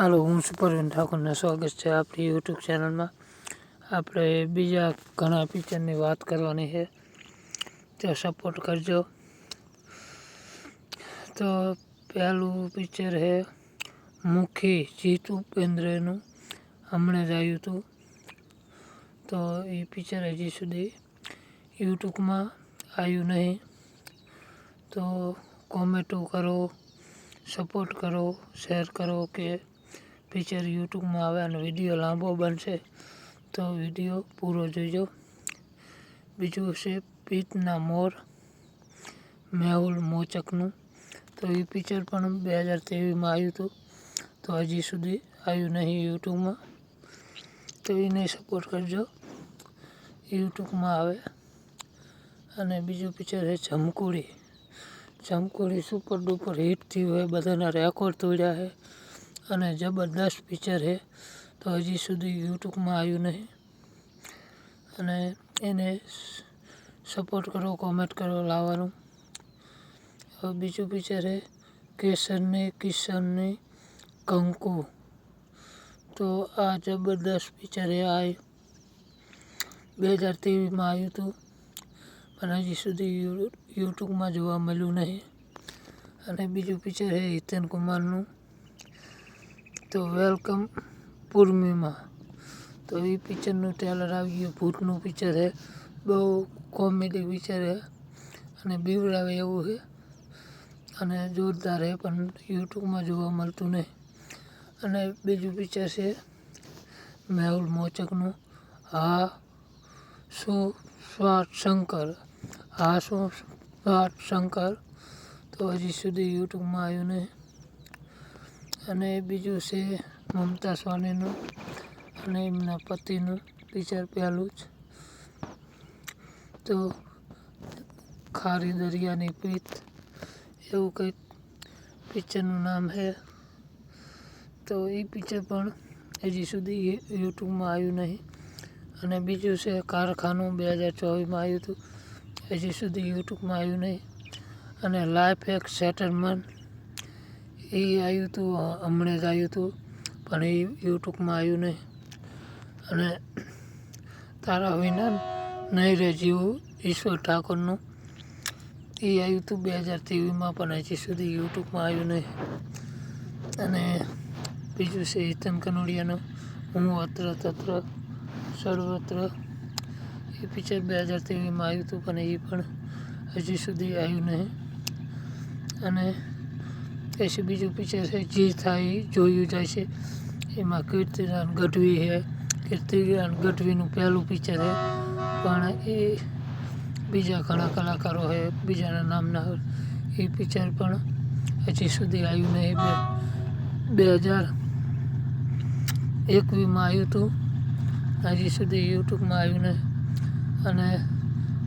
હાલો, હું સુપરવીન ઠાકોરને સ્વાગત છે આપણી યુટ્યુબ ચેનલમાં. આપણે બીજા ઘણા પિક્ચરની વાત કરવાની છે. તો સપોર્ટ કરજો. તો પહેલું પિક્ચર છે, મુખી જીત ઉપેન્દ્રનું હમણાં જ આવ્યું હતું તો એ પિક્ચર હજી સુધી યુટ્યુબમાં આવ્યું નહીં. તો કોમેન્ટો કરો સપોર્ટ કરો શેર કરો કે પિક્ચર યુટ્યુબમાં આવે અને વીડિયો લાંબો બનશે, તો વીડિયો પૂરો જોઈજો બીજું છે પિતના મોર, મેહુલ મોચકનું. તો એ પિક્ચર પણ બે હજાર ત્રેવીસમાં આવ્યું હતું, તો હજી સુધી આવ્યું નહીં યુટ્યુબમાં તો એને સપોર્ટ કરજો. યુટ્યુબમાં આવે. અને બીજું પિક્ચર છે Jamkudi Jamkudi super duper hit થયું હોય, બધાના રેકોર્ડ તોડ્યા છે. અને જબરદસ્ત પિક્ચર છે. તો હજી સુધી યુટ્યુબમાં આવ્યું નહીં. અને એને સપોર્ટ કરો, કોમેન્ટ કરો લાવવાનું. હવે બીજું પિક્ચર છે, કેસરની કિશનની કંકુ. તો આ જબરદસ્ત પિક્ચર એ આ બે હજાર ત્રેવીસમાં આવ્યું હતું. પણ હજી સુધી યુટ્યુબમાં જોવા મળ્યું નહીં. અને બીજું પિક્ચર છે, હિતેન કુમારનું. તો વેલકમ પૂર્ણિમા. તો એ પિક્ચરનું ટ્રેલર આવી ગયું. ભૂતનું પિક્ચર છે બહુ કોમેડી પિક્ચર છે અને બીવડાવે એવું છે અને જોરદાર છે પણ યુટ્યુબમાં જોવા મળતું નહીં. અને બીજું પિક્ચર છે મેહુલ મોચકનું. હા, શું સ્વાટ શંકર. હા, શું સ્વાટ શંકર. તો હજી સુધી યુટ્યુબમાં આવ્યું નહીં. અને બીજું છે મમતા સ્વામીનું અને એમના પતિનું પિક્ચર પહેલું જ. તો ખારી દરિયાની પ્રીત એવું કંઈક પિક્ચરનું નામ છે. તો એ પિક્ચર પણ હજી સુધી યુટ્યુબમાં આવ્યું નહીં. અને બીજું છે કારખાનું બે હજાર ચોવીસમાં આવ્યું હતું, હજી સુધી યુટ્યુબમાં આવ્યું નહીં. અને લાઈફ એક સેટલમેન્ટ એ આવ્યું હતું હમણાં જ આવ્યું હતું પણ એ યુટ્યુબમાં આવ્યું નહીં અને તારા વિના નહીં રહે જીવું, ઈશ્વર ઠાકોરનું. એ આવ્યું હતું બે હજાર ત્રેવીસમાં, પણ હજી સુધી યુટ્યુબમાં આવ્યું નહીં અને બીજું છે હિતન કનોડિયાનું, હું અત્ર તત્ર, સર્વત્ર. એ પિક્ચર બે હજાર ત્રેવીસમાં આવ્યું હતું પણ એ પણ હજી સુધી આવ્યું નહીં અને પછી બીજું પિક્ચર છે, જે થાય, જોયું જાય છે. એમાં કીર્તિદાન ગઢવી છે. કીર્તિદાન ગઢવીનું પહેલું પિક્ચર છે. પણ એ બીજા ઘણા કલાકારો છે, બીજાના નામના એ પિક્ચર પણ હજી સુધી આવ્યું નહીં. બે બે હજાર એકવીસમાં આવ્યું હતું. હજી સુધી યુટ્યુબમાં આવ્યું નહીં. અને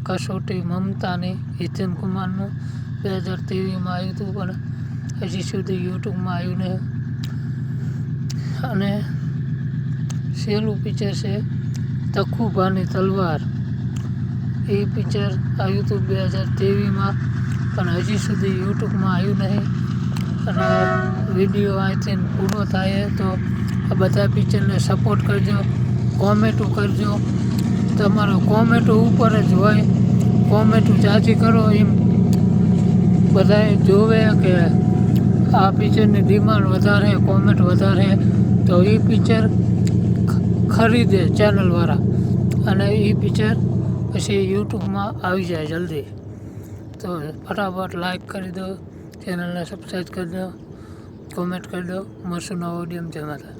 કસોટી મમતાની હિતેન કુમારનું બે હજાર ત્રેવીસમાં આવ્યું હતું. પણ હજી સુધી યુટ્યુબમાં આવ્યું નહીં. અને સહેલું પિક્ચર છે તખુભાની તલવાર. એ પિક્ચર આવ્યું હતું બે હજાર ત્રેવીસમાં, પણ હજી સુધી યુટ્યુબમાં આવ્યું નહીં. અને વીડિયો અહીંથી પૂરો થાય તો આ બધા પિક્ચરને સપોર્ટ કરજો કોમેન્ટો કરજો. તમારો કોમેન્ટો ઉપર જ હોય. કોમેન્ટો જાજી કરો એમ. બધાએ જોવે કે આ પિક્ચરની ડિમાન્ડ વધારે કોમેન્ટ વધારે, તો એ પિક્ચર ખરીદે ચેનલવાળા અને એ પિક્ચર પછી યુટ્યુબમાં આવી જાય જલ્દી. તો ફટાફટ લાઈક કરી દો ચેનલને સબસ્ક્રાઈબ કરી દો કોમેન્ટ કરી દો, મળશું નવો ઓડિયમ જય માતા